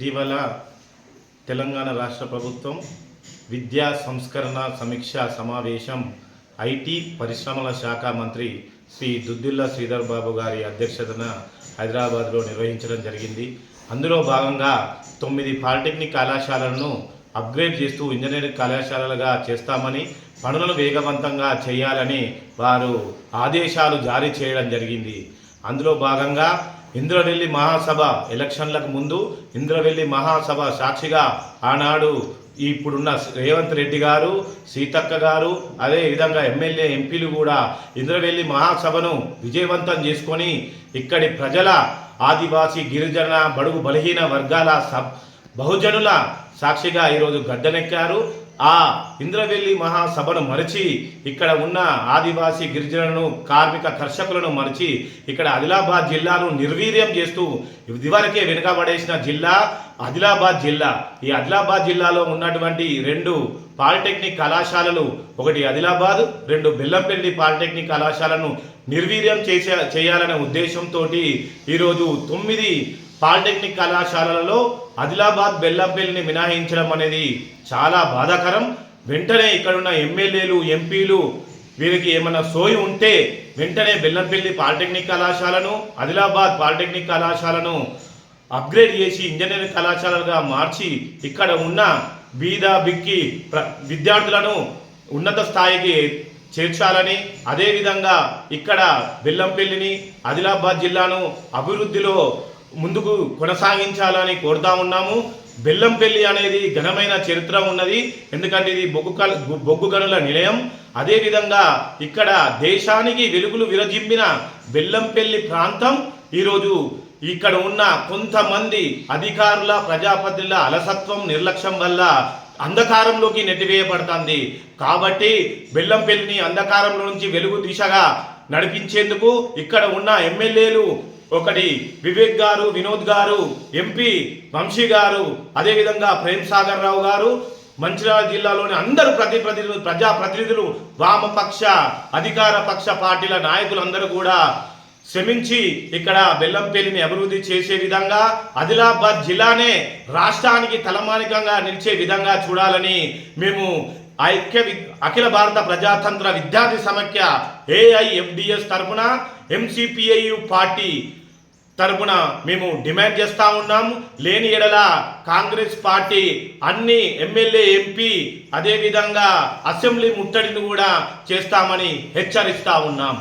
ఇటీవల తెలంగాణ రాష్ట్ర ప్రభుత్వం విద్యా సంస్కరణ సమీక్ష సమావేశం ఐటీ పరిశ్రమల శాఖ మంత్రి శ్రీ దుద్దిల్ల శ్రీధర్ బాబు గారి అధ్యక్షతన హైదరాబాద్లో నిర్వహించడం జరిగింది. అందులో భాగంగా తొమ్మిది పాలిటెక్నిక్ కళాశాలలను అప్గ్రేడ్ చేస్తూ ఇంజనీరింగ్ కళాశాలలుగా చేస్తామని పనులను వేగవంతంగా చేయాలని వారు ఆదేశాలు జారీ చేయడం జరిగింది. అందులో భాగంగా ఇంద్రవెల్లి మహాసభ ఎలక్షన్లకు ముందు ఇంద్రవెల్లి మహాసభ సాక్షిగా ఆనాడు ఇప్పుడున్న రేవంత్ రెడ్డి గారు సీతక్క గారు అదేవిధంగా ఎమ్మెల్యే ఎంపీలు కూడా ఇంద్రవెల్లి మహాసభను విజయవంతం చేసుకొని ఇక్కడి ప్రజల ఆదివాసీ గిరిజన బడుగు బలహీన వర్గాల సబ్ బహుజనుల సాక్షిగా ఈరోజు గడ్డనెక్కారు ఆ ఇంద్రవెల్లి మహాసభను మరచి ఇక్కడ ఉన్న ఆదివాసీ గిరిజనులను కార్మిక కర్షకులను మరచి ఇక్కడ ఆదిలాబాద్ జిల్లాను నిర్వీర్యం చేస్తూ ఇదివరకే వెనుకబడేసిన జిల్లా ఆదిలాబాద్ జిల్లా. ఈ ఆదిలాబాద్ జిల్లాలో ఉన్నటువంటి రెండు పాలిటెక్నిక్ కళాశాలలు ఒకటి ఆదిలాబాద్ రెండు బెల్లంపల్లి పాలిటెక్నిక్ కళాశాలను నిర్వీర్యం చేసే చేయాలనే ఉద్దేశంతో ఈరోజు తొమ్మిది పాలిటెక్నిక్ కళాశాలలలో ఆదిలాబాద్ బెల్లంపల్లిని మినహాయించడం అనేది చాలా బాధాకరం. వెంటనే ఇక్కడున్న ఎమ్మెల్యేలు ఎంపీలు వీరికి ఏమైనా సోయి ఉంటే వెంటనే బెల్లంపల్లి పాలిటెక్నిక్ కళాశాలను ఆదిలాబాద్ పాలిటెక్నిక్ కళాశాలను అప్గ్రేడ్ చేసి ఇంజనీరింగ్ కళాశాలలుగా మార్చి ఇక్కడ ఉన్న బీద బిక్కి ప్ర విద్యార్థులను ఉన్నత స్థాయికి చేర్చాలని అదేవిధంగా ఇక్కడ బెల్లంపల్లిని ఆదిలాబాద్ జిల్లాను అభివృద్ధిలో ముందుకు కొనసాగించాలని కోరుతా ఉన్నాము. బెల్లంపల్లి అనేది ఘనమైన చరిత్ర ఉన్నది. ఎందుకంటే ఇది బొగ్గు కల బొగ్గు గనుల నిలయం. అదేవిధంగా ఇక్కడ దేశానికి వెలుగులు విరజిమ్మిన బెల్లంపల్లి ప్రాంతం. ఈరోజు ఇక్కడ ఉన్న కొంతమంది అధికారుల ప్రజాపతిల అలసత్వం నిర్లక్ష్యం వల్ల అంధకారంలోకి నెట్టివేయబడుతుంది. కాబట్టి బెల్లంపల్లిని అంధకారంలో నుంచి వెలుగు దిశగా నడిపించేందుకు ఇక్కడ ఉన్న ఎమ్మెల్యేలు ఒకటి వివేక్ గారు వినోద్ గారు ఎంపీ వంశీ గారు అదేవిధంగా ప్రేమ్ సాగర్ రావు గారు మంచిర్యాల జిల్లాలోని అందరు ప్రతి ప్రతినిధులు ప్రజా ప్రతినిధులు వామపక్ష అధికార పక్ష పార్టీల నాయకులందరూ కూడా శ్రమించి ఇక్కడ బెల్లంపల్లిని అభివృద్ధి చేసే విధంగా ఆదిలాబాద్ జిల్లానే రాష్ట్రానికి తలమానికంగా నిలిచే విధంగా చూడాలని మేము ఐక్య వి- అఖిల భారత ప్రజాతంత్ర విద్యార్థి సమైక్య ఏఐఎఫ్డిఎస్ తరపున ఎంసిపిఐయు పార్టీ తరపున మేము డిమాండ్ చేస్తూ ఉన్నాం లేని ఎడల కాంగ్రెస్ పార్టీ అన్ని ఎమ్మెల్యే ఎంపీ అదేవిధంగా అసెంబ్లీ ముట్టడిని కూడా చేస్తామని హెచ్చరిస్తూ ఉన్నాం.